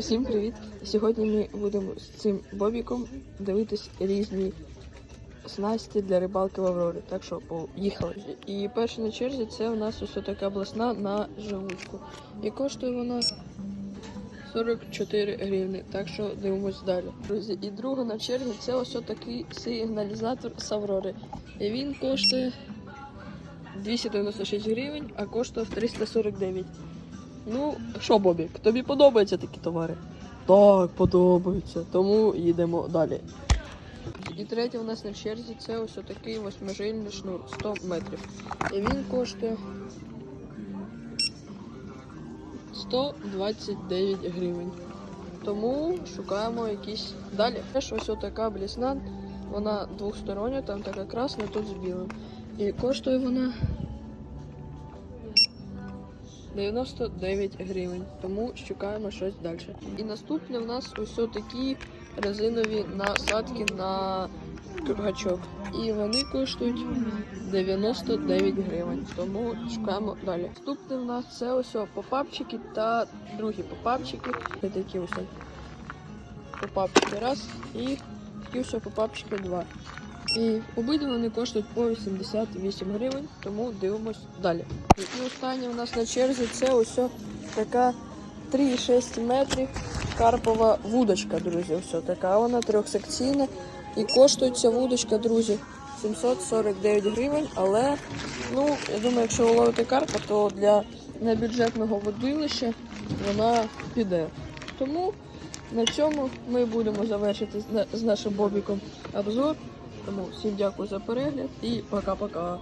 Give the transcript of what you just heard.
Всім привіт! Сьогодні ми будемо з цим бобіком дивитись різні снасті для рибалки в Аврорі. Так що поїхали. І перша на черзі це у нас ось така блесна на живучку. І коштує вона 44 гривні. Так що дивимось далі. Друзі, і друга на черзі це ось такий сигналізатор з Аврори. І він коштує 296 гривень, а коштував 349. Ну, що, Бобік, тобі подобаються такі товари? Так, подобаються. Тому їдемо далі. І третє у нас на черзі це ось такий восьмижильний шнур 100 метрів. І він коштує 129 гривень. Тому шукаємо якісь далі. Теж ось така блісна, вона двохстороння, там така красна, тут з білим. І коштує вона 99 гривень, тому шукаємо щось далі. І наступне в нас ось такі резинові насадки на гачок. І вони коштують 99 гривень, тому шукаємо далі. Наступне в нас це ось попапчики та другі попапчики. Це такі ось попапчики раз і такі ось попапчики два. І обидва вони коштують по 88 гривень, тому дивимось далі. І останнє у нас на черзі це ось така 3,6 метрів карпова вудочка, друзі. Ось така вона трьохсекційна. І коштує ця вудочка, друзі, 749 гривень. Але, ну, я думаю, якщо ви ловите карпа, то для небюджетного водилища вона піде. Тому на цьому ми будемо завершити з нашим бобіком обзор. Тому всім дякую за перегляд і пока-пока.